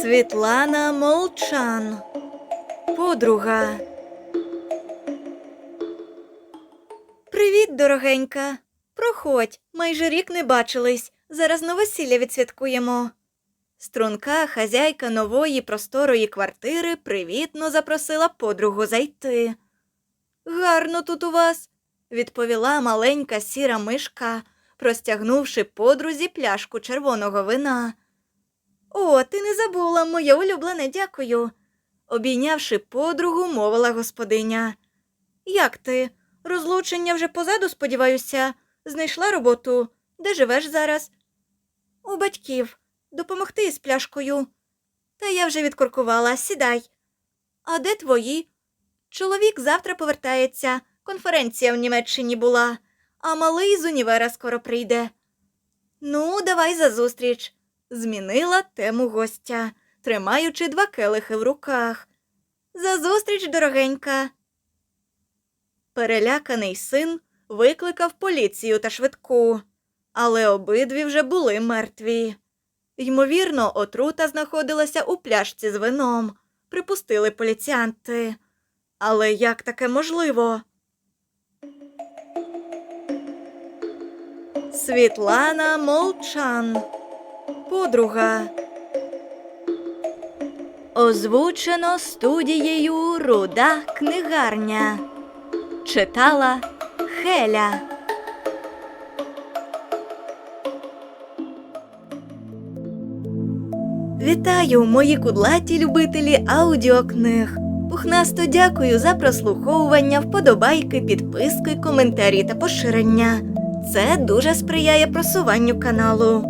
Світлана Молчан. Подруга. Привіт, дорогенька. Проходь, майже рік не бачились. Зараз новосілля відсвяткуємо. Струнка, хазяйка нової просторої квартири, привітно запросила подругу зайти. Гарно тут у вас, відповіла маленька сіра мишка, простягнувши подрузі пляшку червоного вина. О, ти не забула, моє улюблене, дякую. Обійнявши подругу, мовила господиня. Як ти? Розлучення вже позаду, сподіваюся, знайшла роботу. Де живеш зараз? У батьків. Допомогти із пляшкою. Та я вже відкуркувала, сідай. А де твої? Чоловік завтра повертається. Конференція в Німеччині була, а малий з універа скоро прийде. Ну, давай за зустріч. Змінила тему гостя, тримаючи два келихи в руках. За зустріч, дорогенька. Переляканий син викликав поліцію та швидку, але обидві вже були мертві. Ймовірно, отрута знаходилася у пляшці з вином, припустили поліціянти. Але як таке можливо? Світлана Молчан. Подруга. Озвучено студією Руда книгарня. Читала Хеля. Вітаю, мої кудлаті любителі аудіокниг. Пухнасто дякую за прослуховування, вподобайки, підписки, коментарі та поширення. Це дуже сприяє просуванню каналу.